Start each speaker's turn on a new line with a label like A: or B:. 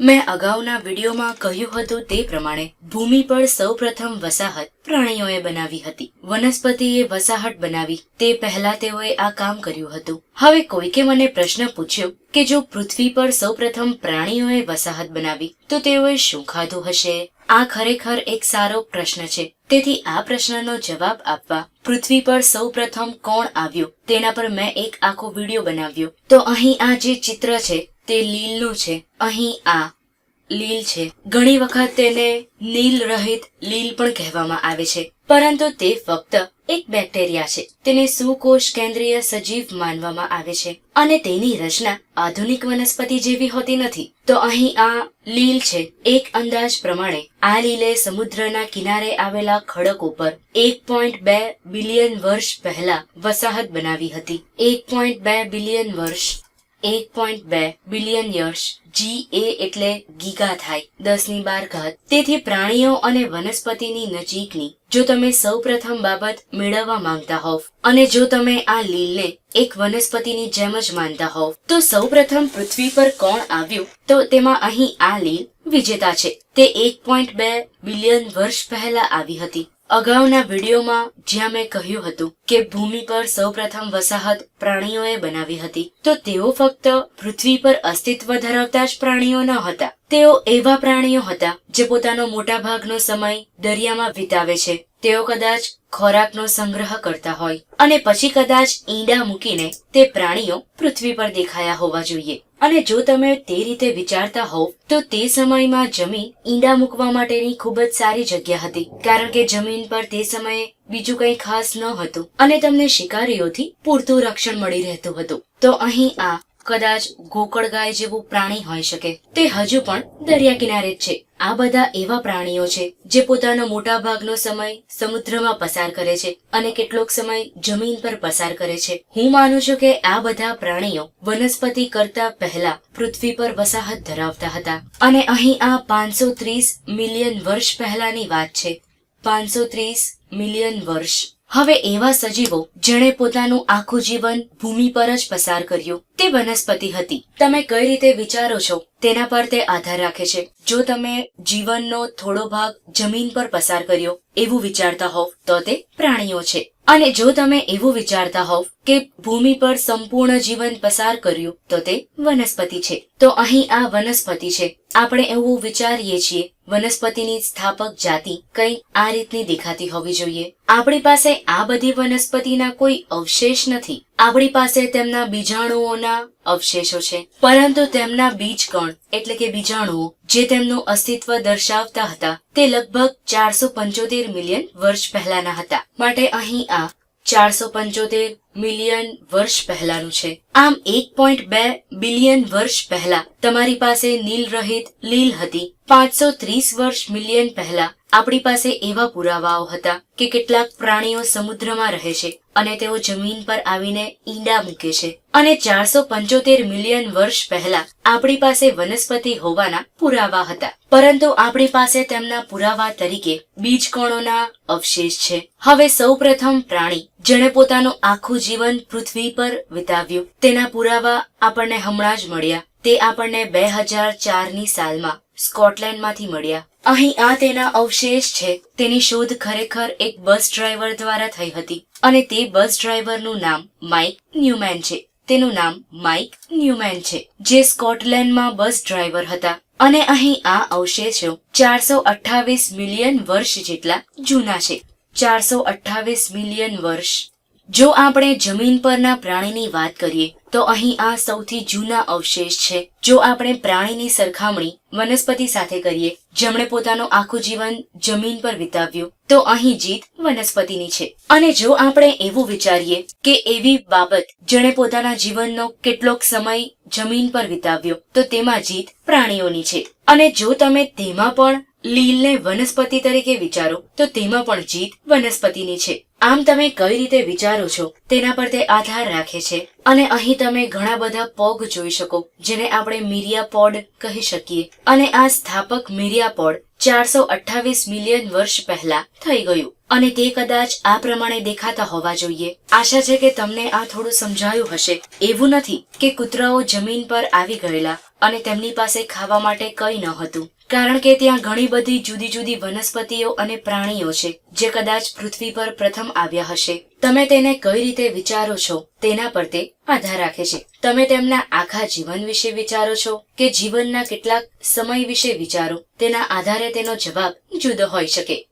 A: મેં અગાઉના વિડીયોમાં કહ્યું હતું તે પ્રમાણે ભૂમિ પર સૌપ્રથમ વસાહત પ્રાણીઓએ બનાવી હતી. વનસ્પતિએ વસાહત બનાવી. તે પહેલા તેઓએ આ કામ કર્યું હતું. હવે કોઈકે મને પ્રશ્ન પૂછ્યો કે જો પૃથ્વી પર સૌપ્રથમ પ્રાણીઓએ વસાહત બનાવી, તો તેઓએ શું ખાધું હશે? આ ખરેખર એક સારો પ્રશ્ન છે. તેથી આ પ્રશ્નનો જવાબ આપવા પૃથ્વી પર સૌપ્રથમ કોણ આવ્યું તેના પર મેં એક આખો વીડિયો બનાવ્યો. તો અહીં આ જે ચિત્ર છે તે લીલનું છે. અહીં આ લીલ છે. ઘણી વખત તેને નીલ રહિત લીલ પણ કહેવામાં આવે છે. પરંતુ તે ફક્ત એક બેક્ટેરિયા છે. તેને સુકોષ કેન્દ્રીય સજીવ માનવામાં આવે છે. અને તેની રચના આધુનિક વનસ્પતિ જેવી હોતી નથી. તો અહીં આ લીલ છે. એક અંદાજ પ્રમાણે આ લીલે સમુદ્રના કિનારે આવેલા ખડક ઉપર એક પોઈન્ટ બે બિલિયન વર્ષ પહેલા વસાહત બનાવી હતી. એક પોઈન્ટ બે બિલિયન વર્ષ એક પોઈન્ટ બે બિલિયન યર્સ જી એ એટલે ગીગા થાય. દસની બાર ઘાત. તેથી પ્રાણીઓ અને વનસ્પતિની નજીકની, જો તમે સૌપ્રથમ બાબત મેળવવા માંગતા હોવ, અને જો તમે આ લીલને એક વનસ્પતિની જેમ જ માનતા હોવ, તો સૌપ્રથમ પૃથ્વી પર કોણ આવ્યું, તો તેમાં અહીં આ લીલ વિજેતા છે. તે એક પોઈન્ટ બે બિલિયન વર્ષ પહેલા આવી હતી. અગાઉના વિડીયોમાં જ્યાં મેં કહ્યું હતું કે ભૂમિ પર સૌપ્રથમ વસાહત પ્રાણીઓએ બનાવી હતી, તો તેઓ ફક્ત પૃથ્વી પર અસ્તિત્વ ધરાવતા જ પ્રાણીઓ ન હતા. તેઓ એવા પ્રાણીઓ હતા જે પોતાનો મોટાભાગનો સમય દરિયામાં વિતાવે છે. તેઓ કદાચ ખોરાકનો સંગ્રહ કરતા હોય અને પછી કદાચ ઈંડા મૂકીને તે પ્રાણીઓ પૃથ્વી પર દેખાયા હોવા જોઈએ. અને જો તમે તે રીતે વિચારતા હોવ, તો તે સમયમાં જમીન ઈંડા મૂકવા માટેની ખૂબ જ સારી જગ્યા હતી. કારણ કે જમીન પર તે સમયે બીજું કંઈ ખાસ ન હતું અને તમને શિકારીઓથી પૂરતું રક્ષણ મળી રહેતું હતું. તો અહીં આ કદાચ ગોકળ ગાય જેવું પ્રાણી હોઈ શકે. તે હજુ પણ દરિયા કિનારે જ છે. આ બધા એવા પ્રાણીઓ છે, જે પોતાનો મોટા ભાગનો સમય સમુદ્રમાં પસાર કરે છે અને કેટલોક સમય જમીન પર પસાર કરે છે. હું માનું છું કે આ બધા પ્રાણીઓ વનસ્પતિ કરતા પહેલા પૃથ્વી પર વસાહત ધરાવતા હતા. અને અહીં આ પાંચસો ત્રીસ મિલિયન વર્ષ પહેલાની વાત છે. પાંચસો ત્રીસ મિલિયન વર્ષ હવે એવા સજીવો જેણે પોતાનું આખું જીવન ભૂમિ પર જ પસાર કર્યું. તે વનસ્પતિ હતી. તમે કઈ રીતે વિચારો છો? તેના પર તે આધાર રાખે છે. જો તમે જીવનનો થોડો ભાગ જમીન પર પસાર કર્યો એવું વિચારતા હોવ, તો તે પ્રાણીઓ છે. અને જો તમે એવું વિચારતા હોવ કે ભૂમિ પર સંપૂર્ણ જીવન પસાર કર્યું, તો તે વનસ્પતિ છે. તો અહીં આ વનસ્પતિ છે. આપણે એવું વિચારીએ છીએ, વનસ્પતિની સ્થાપક જાતિ કંઈ આ રીતની દેખાતી હોવી જોઈએ. આપણી પાસે આ બધી વનસ્પતિના કોઈ અવશેષ નથી. આપણી પાસે તેમના બીજાણુઓના અવશેષો છે. પરંતુ તેમના બીજકણ એટલે કે બીજાણુઓ, જે તેમનું અસ્તિત્વ દર્શાવતા હતા, તે લગભગ ચારસો પંચોતેર મિલિયન વર્ષ પહેલાના હતા. માટે અહીં આ ચારસો પંચોતેર મિલિયન વર્ષ પહેલાનું છે. આમ એક પોઈન્ટ બે બિલિયન વર્ષ પહેલા તમારી પાસે નીલ રહિત લીલ હતી. પાંચસો ત્રીસ વર્ષ મિલિયન પહેલા આપણી પાસે એવા પુરાવાઓ હતા કે કેટલાક પ્રાણીઓ સમુદ્રમાં રહે છે અને તેઓ જમીન પર આવીને ઈંડા મૂકે છે. અને ચારસો પંચોતેર મિલિયન વર્ષ પહેલા આપણી પાસે વનસ્પતિ હોવાના પુરાવા હતા. પરંતુ આપણી પાસે તેમના પુરાવા તરીકે બીજકણોના અવશેષ છે. હવે સૌપ્રથમ પ્રાણી જેણે પોતાનું આખું જીવન પૃથ્વી પર વિતાવ્યું, તેના પુરાવા આપણને હમણાં જ મળ્યા. તે આપણને બે હજાર ચારની સાલમાં સ્કોટલેન્ડમાંથી મળ્યા. અહીં આ તેના અવશેષ છે. તેની શોધ ખરેખર એક બસ ડ્રાઈવર દ્વારા થઈ હતી. અને તે બસ ડ્રાઈવરનું નામ માઇક ન્યુમેન છે. તેનું નામ માઇક ન્યુમેન છે, જે સ્કોટલેન્ડમાં બસ ડ્રાઈવર હતા. અને અહીં આ અવશેષો ચારસો અઠ્ઠાવીસ મિલિયન વર્ષ જેટલા જૂના છે. ચારસો અઠ્ઠાવીસ મિલિયન વર્ષ જો આપણે જમીન પરના પ્રાણીની વાત કરીએ, તો અહીં આ સૌથી જૂના અવશેષ છે. જો આપણે પ્રાણીની સરખામણી વનસ્પતિ સાથે કરીએ, જેમણે પોતાનું આખું જીવન જમીન પર વિતાવ્યું, તો અહીં જીત વનસ્પતિની છે. અને જો આપણે એવું વિચારીએ કે એવી બાબત જેણે પોતાના જીવનનો કેટલોક સમય જમીન પર વિતાવ્યો, તો તેમાં જીત પ્રાણીઓની છે. અને જો તમે તેમાં પણ લીલને વનસ્પતિ તરીકે વિચારો, તો તેમાં પણ જીત વનસ્પતિની છે. આમ તમે કઈ રીતે વિચારો છો તેના પર તે આધાર રાખે છે. અને અહીં તમે ઘણા બધા પોગ જોઈ શકો, જેને આપણે મિરિયા પોડ કહી શકીએ. અને આ સ્થાપક મિરિયા પોડ ચારસો અઠ્ઠાવીસ મિલિયન વર્ષ પહેલા થઈ ગયું. અને તે કદાચ આ પ્રમાણે દેખાતા હોવા જોઈએ. આશા છે કે તમને આ થોડું સમજાયું હશે. એવું નથી કે કૂતરાઓ જમીન પર આવી ગયેલા અને તેમની પાસે ખાવા માટે કંઈ ન હતું. કારણ કે ત્યાં ઘણી બધી જુદી જુદી વનસ્પતિઓ અને પ્રાણીઓ છે, જે કદાચ પૃથ્વી પર પ્રથમ આવ્યા હશે. તમે તેને કઈ રીતે વિચારો છો, તેના પર તે આધાર રાખે છે. તમે તેમના આખા જીવન વિશે વિચારો છો કે જીવનના કેટલાક સમય વિશે વિચારો, તેના આધારે તેનો જવાબ જુદો હોઈ શકે.